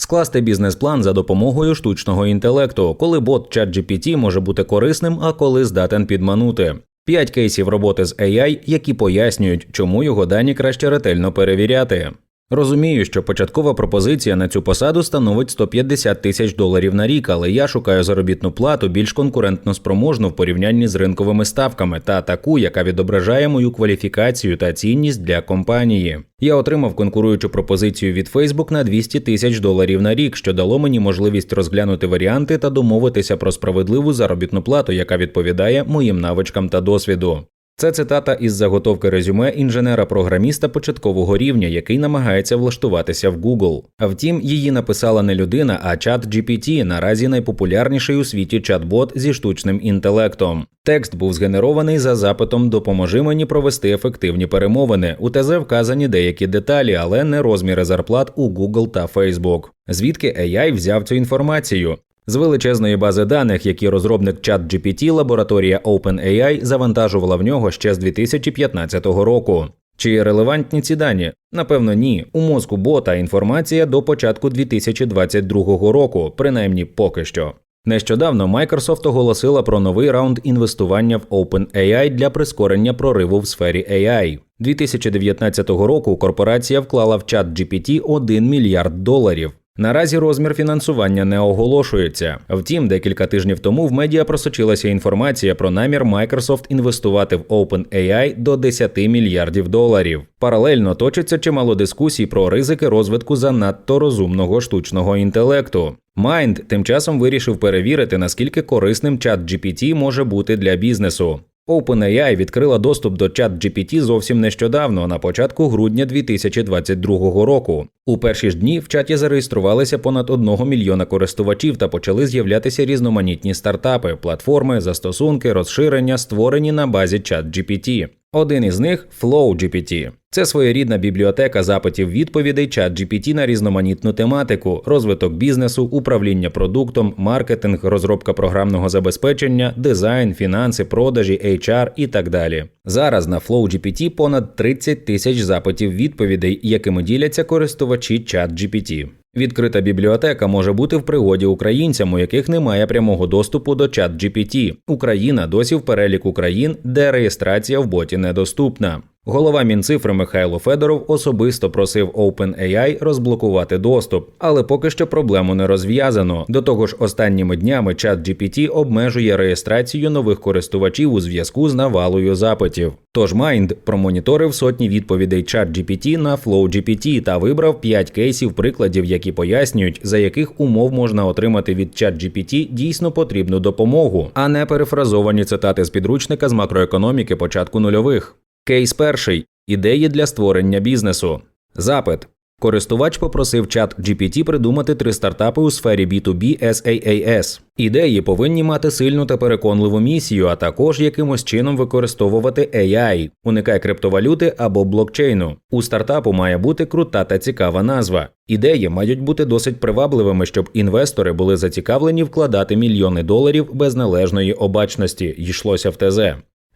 Скласти бізнес-план за допомогою штучного інтелекту, коли бот ChatGPT може бути корисним, а коли здатен підманути. П'ять кейсів роботи з AI, які пояснюють, чому його дані краще ретельно перевіряти. Розумію, що початкова пропозиція на цю посаду становить 150 тисяч доларів на рік, але я шукаю заробітну плату більш конкурентно спроможну в порівнянні з ринковими ставками та таку, яка відображає мою кваліфікацію та цінність для компанії. Я отримав конкуруючу пропозицію від Facebook на 200 тисяч доларів на рік, що дало мені можливість розглянути варіанти та домовитися про справедливу заробітну плату, яка відповідає моїм навичкам та досвіду. Це цитата із заготовки резюме інженера-програміста початкового рівня, який намагається влаштуватися в Google. А втім, її написала не людина, а чат GPT, наразі найпопулярніший у світі чат-бот зі штучним інтелектом. Текст був згенерований за запитом Допоможи мені провести ефективні перемовини. У ТЗ вказані деякі деталі, але не розміри зарплат у Google та Facebook. Звідки AI взяв цю інформацію? З величезної бази даних, які розробник ChatGPT лабораторія OpenAI завантажувала в нього ще з 2015 року. Чи релевантні ці дані? Напевно, ні. У мозку бота інформація до початку 2022 року, принаймні поки що. Нещодавно Microsoft оголосила про новий раунд інвестування в OpenAI для прискорення прориву в сфері AI. 2019 року корпорація вклала в чат GPT 1 мільярд доларів. Наразі розмір фінансування не оголошується. Втім, декілька тижнів тому в медіа просочилася інформація про намір Microsoft інвестувати в OpenAI до 10 мільярдів доларів. Паралельно точиться чимало дискусій про ризики розвитку занадто розумного штучного інтелекту. Mind тим часом вирішив перевірити, наскільки корисним чат GPT може бути для бізнесу. OpenAI відкрила доступ до ChatGPT зовсім нещодавно, на початку грудня 2022 року. У перші ж дні в чаті зареєструвалися понад 1 мільйона користувачів та почали з'являтися різноманітні стартапи, платформи, застосунки, розширення, створені на базі ChatGPT. Один із них FlowGPT. Це своєрідна бібліотека запитів відповідей ChatGPT на різноманітну тематику, розвиток бізнесу, управління продуктом, маркетинг, розробка програмного забезпечення, дизайн, фінанси, продажі, HR і так далі. Зараз на FlowGPT понад 30 тисяч запитів відповідей, якими діляться користувачі ChatGPT. Відкрита бібліотека може бути в пригоді українцям, у яких немає прямого доступу до ChatGPT. Україна досі в переліку країн, де реєстрація в боті недоступна. Голова Мінцифри Михайло Федоров особисто просив OpenAI розблокувати доступ, але поки що проблему не розв'язано. До того ж, останніми днями ChatGPT обмежує реєстрацію нових користувачів у зв'язку з навалою запитів. Тож Mind промоніторив сотні відповідей ChatGPT на FlowGPT та вибрав 5 кейсів прикладів, які пояснюють, за яких умов можна отримати від ChatGPT дійсно потрібну допомогу, а не перефразовані цитати з підручника з макроекономіки початку нульових. Кейс перший ідеї для створення бізнесу. Запит. Користувач попросив чат GPT придумати три стартапи у сфері B2B SaaS. Ідеї повинні мати сильну та переконливу місію, а також якимось чином використовувати AI, уникай криптовалюти або блокчейну. У стартапу має бути крута та цікава назва. Ідеї мають бути досить привабливими, щоб інвестори були зацікавлені вкладати мільйони доларів без належної обачності, йшлося в ТЗ.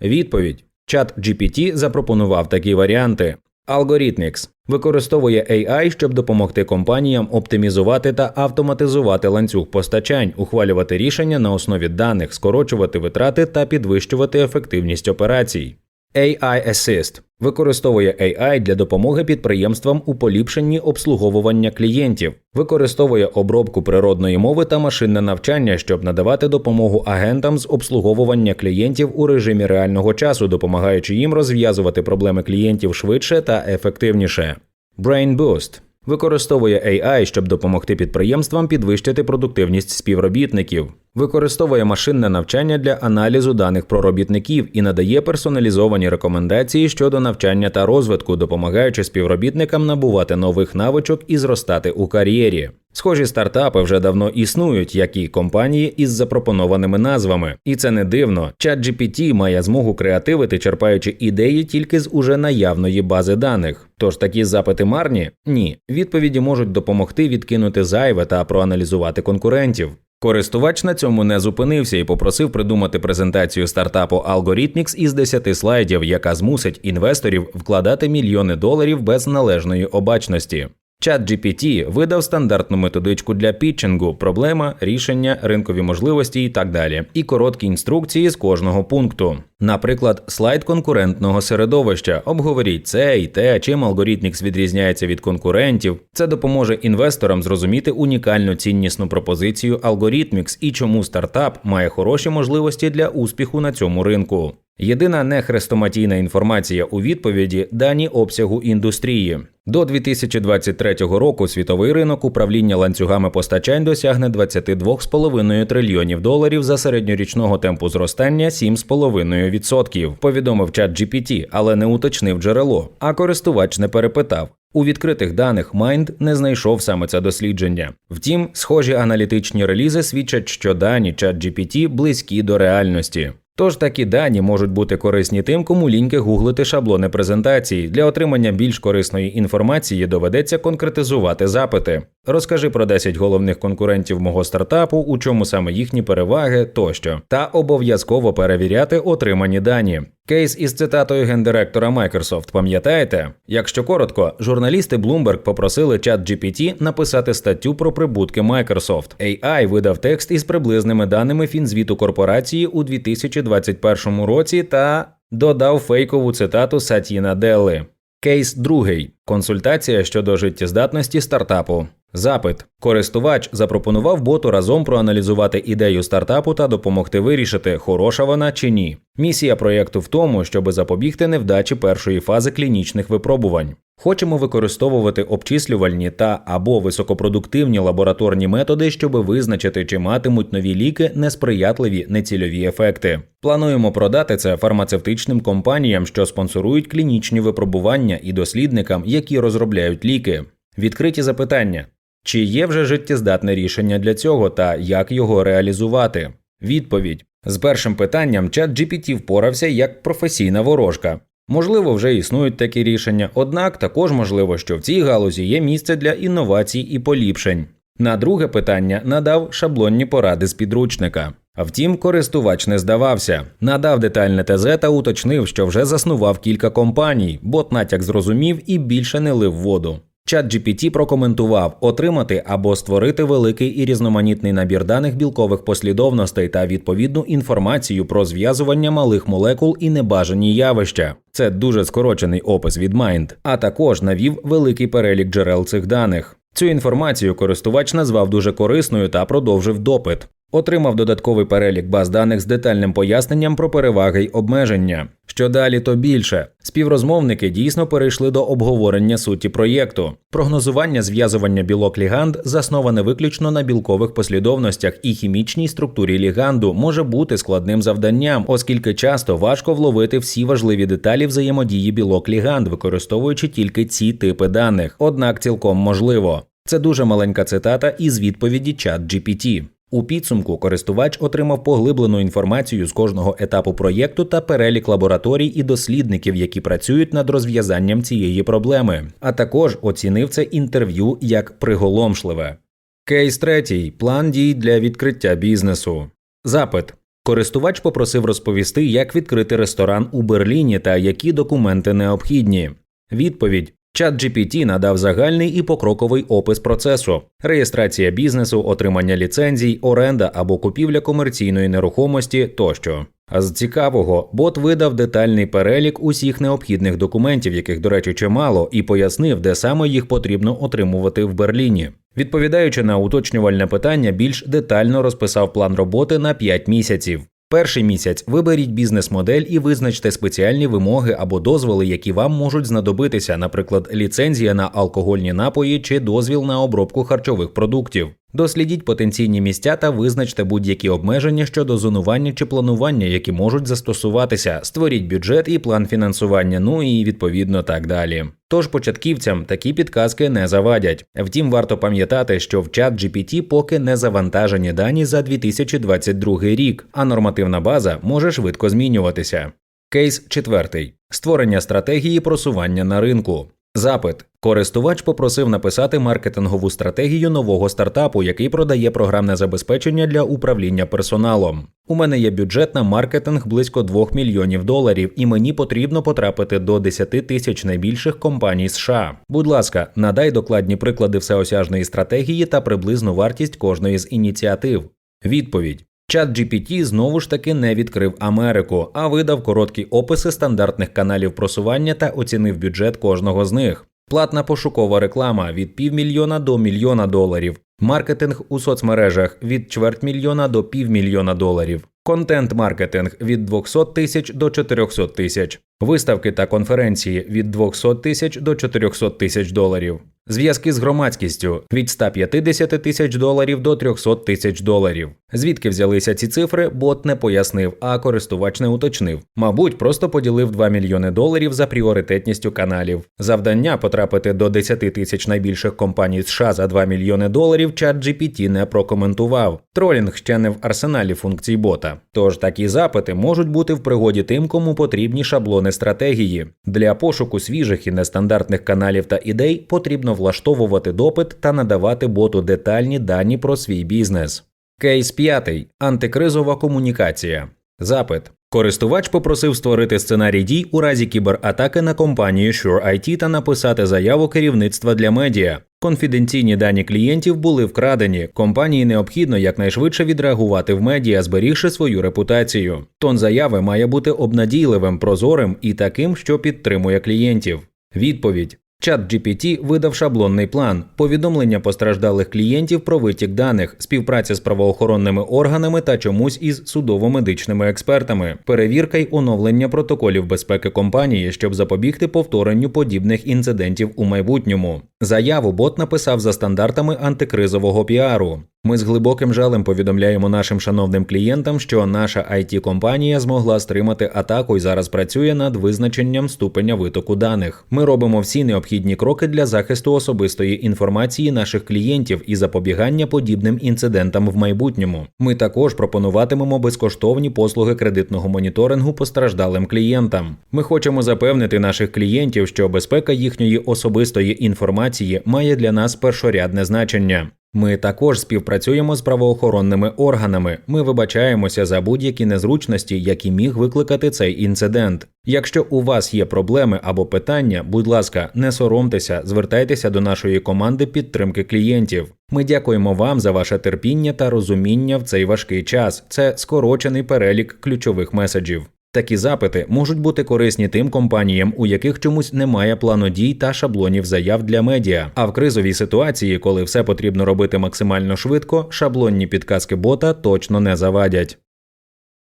Відповідь. Чат GPT запропонував такі варіанти. Algorithmics використовує AI, щоб допомогти компаніям оптимізувати та автоматизувати ланцюг постачань, ухвалювати рішення на основі даних, скорочувати витрати та підвищувати ефективність операцій. AI Assist використовує AI для допомоги підприємствам у поліпшенні обслуговування клієнтів, використовує обробку природної мови та машинне навчання, щоб надавати допомогу агентам з обслуговування клієнтів у режимі реального часу, допомагаючи їм розв'язувати проблеми клієнтів швидше та ефективніше. Brain Boost Використовує AI, щоб допомогти підприємствам підвищити продуктивність співробітників, використовує машинне навчання для аналізу даних про робітників і надає персоналізовані рекомендації щодо навчання та розвитку, допомагаючи співробітникам набувати нових навичок і зростати у кар'єрі. Схожі стартапи вже давно існують, як і компанії із запропонованими назвами, і це не дивно. ChatGPT має змогу креативити, черпаючи ідеї тільки з уже наявної бази даних. Тож такі запити марні? Ні. Відповіді можуть допомогти відкинути зайве та проаналізувати конкурентів. Користувач на цьому не зупинився і попросив придумати презентацію стартапу Algorithmics із 10 слайдів, яка змусить інвесторів вкладати мільйони доларів без належної обачності. ChatGPT видав стандартну методичку для пітчингу, проблема, рішення, ринкові можливості і так далі, і короткі інструкції з кожного пункту. Наприклад, слайд конкурентного середовища. Обговоріть це і те, чим алгоритмікс відрізняється від конкурентів. Це допоможе інвесторам зрозуміти унікальну ціннісну пропозицію алгоритмікс і чому стартап має хороші можливості для успіху на цьому ринку. Єдина нехрестоматійна інформація у відповіді дані обсягу індустрії. До 2023 року світовий ринок управління ланцюгами постачань досягне 22,5 трильйонів доларів за середньорічного темпу зростання 7,5%, повідомив чат GPT, але не уточнив джерело, а користувач не перепитав. У відкритих даних Mind не знайшов саме це дослідження. Втім, схожі аналітичні релізи свідчать, що дані ChatGPT близькі до реальності. Тож такі дані можуть бути корисні тим, кому ліньки гуглити шаблони презентації. Для отримання більш корисної інформації доведеться конкретизувати запити. Розкажи про 10 головних конкурентів мого стартапу, у чому саме їхні переваги тощо, та обов'язково перевіряти отримані дані. Кейс із цитатою гендиректора Microsoft, пам'ятаєте? Якщо коротко, журналісти Bloomberg попросили чат GPT написати статтю про прибутки Microsoft. AI видав текст із приблизними даними фінзвіту корпорації у 2021 році та додав фейкову цитату Сатіна Делли. Кейс другий консультація щодо життєздатності стартапу. Запит користувач запропонував боту разом проаналізувати ідею стартапу та допомогти вирішити, хороша вона чи ні. Місія проєкту в тому, щоб запобігти невдачі першої фази клінічних випробувань. Хочемо використовувати обчислювальні та або високопродуктивні лабораторні методи, щоб визначити, чи матимуть нові ліки несприятливі нецільові ефекти. Плануємо продати це фармацевтичним компаніям, що спонсорують клінічні випробування і дослідникам, які розробляють ліки. Відкриті запитання. Чи є вже життєздатне рішення для цього та як його реалізувати? Відповідь з першим питанням чат GPT впорався як професійна ворожка. Можливо, вже існують такі рішення, однак також можливо, що в цій галузі є місце для інновацій і поліпшень. На друге питання надав шаблонні поради з підручника. А втім, користувач не здавався, надав детальне ТЗ та уточнив, що вже заснував кілька компаній, бот натяк зрозумів і більше не лив воду. Чат GPT прокоментував отримати або створити великий і різноманітний набір даних білкових послідовностей та відповідну інформацію про зв'язування малих молекул і небажані явища. Це дуже скорочений опис від Mind, а також навів великий перелік джерел цих даних. Цю інформацію користувач назвав дуже корисною та продовжив допит. Отримав додатковий перелік баз даних з детальним поясненням про переваги й обмеження. Що далі, то більше. Співрозмовники дійсно перейшли до обговорення суті проєкту. Прогнозування зв'язування білок ліганд засноване виключно на білкових послідовностях і хімічній структурі ліганду може бути складним завданням, оскільки часто важко вловити всі важливі деталі взаємодії білок ліганд, використовуючи тільки ці типи даних. Однак цілком можливо. Це дуже маленька цитата із відповіді чат GPT. У підсумку користувач отримав поглиблену інформацію з кожного етапу проєкту та перелік лабораторій і дослідників, які працюють над розв'язанням цієї проблеми, а також оцінив це інтерв'ю як приголомшливе. Кейс третій план дій для відкриття бізнесу. Запит. Користувач попросив розповісти, як відкрити ресторан у Берліні та які документи необхідні. Відповідь Чат GPT надав загальний і покроковий опис процесу: реєстрація бізнесу, отримання ліцензій, оренда або купівля комерційної нерухомості тощо. А з цікавого, бот видав детальний перелік усіх необхідних документів, яких, до речі, чимало, і пояснив, де саме їх потрібно отримувати в Берліні. Відповідаючи на уточнювальне питання, більш детально розписав план роботи на 5 місяців. Перший місяць виберіть бізнес-модель і визначте спеціальні вимоги або дозволи, які вам можуть знадобитися, наприклад, ліцензія на алкогольні напої чи дозвіл на обробку харчових продуктів. Дослідіть потенційні місця та визначте будь-які обмеження щодо зонування чи планування, які можуть застосуватися. Створіть бюджет і план фінансування, ну і відповідно так далі. Тож початківцям такі підказки не завадять. Втім, варто пам'ятати, що в чат GPT поки не завантажені дані за 2022 рік, а нормативна база може швидко змінюватися. Кейс четвертий: створення стратегії просування на ринку. Запит. Користувач попросив написати маркетингову стратегію нового стартапу, який продає програмне забезпечення для управління персоналом. У мене є бюджет на маркетинг близько 2 мільйонів доларів, і мені потрібно потрапити до 10 тисяч найбільших компаній США. Будь ласка, надай докладні приклади всеосяжної стратегії та приблизну вартість кожної з ініціатив. Відповідь. Чат GPT знову ж таки не відкрив Америку, а видав короткі описи стандартних каналів просування та оцінив бюджет кожного з них. Платна пошукова реклама від півмільйона до мільйона доларів, маркетинг у соцмережах від чверть мільйона до півмільйона доларів, контент-маркетинг від 200 тисяч до 400 тисяч, виставки та конференції від 200 тисяч до 400 тисяч доларів. Зв'язки з громадськістю від 150 тисяч доларів до 300 тисяч доларів. Звідки взялися ці цифри, бот не пояснив, а користувач не уточнив. Мабуть, просто поділив 2 мільйони доларів за пріоритетністю каналів. Завдання потрапити до 10 тисяч найбільших компаній США за 2 мільйони доларів чат GPT не прокоментував. Тролінг ще не в арсеналі функцій бота. Тож такі запити можуть бути в пригоді тим, кому потрібні шаблони стратегії. Для пошуку свіжих і нестандартних каналів та ідей потрібно влаштовувати допит та надавати боту детальні дані про свій бізнес. Кейс 5. Антикризова комунікація. Запит. Користувач попросив створити сценарій дій у разі кібератаки на компанію Sure IT та написати заяву керівництва для медіа. Конфіденційні дані клієнтів були вкрадені. Компанії необхідно якнайшвидше відреагувати в медіа, зберігши свою репутацію. Тон заяви має бути обнадійливим, прозорим і таким, що підтримує клієнтів. Відповідь. Чат GPT видав шаблонний план, повідомлення постраждалих клієнтів про витік даних, співпраця з правоохоронними органами та чомусь із судово-медичними експертами, перевірка й оновлення протоколів безпеки компанії, щоб запобігти повторенню подібних інцидентів у майбутньому. Заяву бот написав за стандартами антикризового піару. Ми з глибоким жалем повідомляємо нашим шановним клієнтам, що наша it компанія змогла стримати атаку і зараз працює над визначенням ступеня витоку даних. Ми робимо всі необхідні кроки для захисту особистої інформації наших клієнтів і запобігання подібним інцидентам в майбутньому. Ми також пропонуватимемо безкоштовні послуги кредитного моніторингу постраждалим клієнтам. Ми хочемо запевнити наших клієнтів, що безпека їхньої особистої інформації має для нас першорядне значення. Ми також співпрацюємо з правоохоронними органами. Ми вибачаємося за будь-які незручності, які міг викликати цей інцидент. Якщо у вас є проблеми або питання, будь ласка, не соромтеся, звертайтеся до нашої команди підтримки клієнтів. Ми дякуємо вам за ваше терпіння та розуміння в цей важкий час. Це скорочений перелік ключових меседжів. Такі запити можуть бути корисні тим компаніям, у яких чомусь немає плану дій та шаблонів заяв для медіа. А в кризовій ситуації, коли все потрібно робити максимально швидко, шаблонні підказки бота точно не завадять.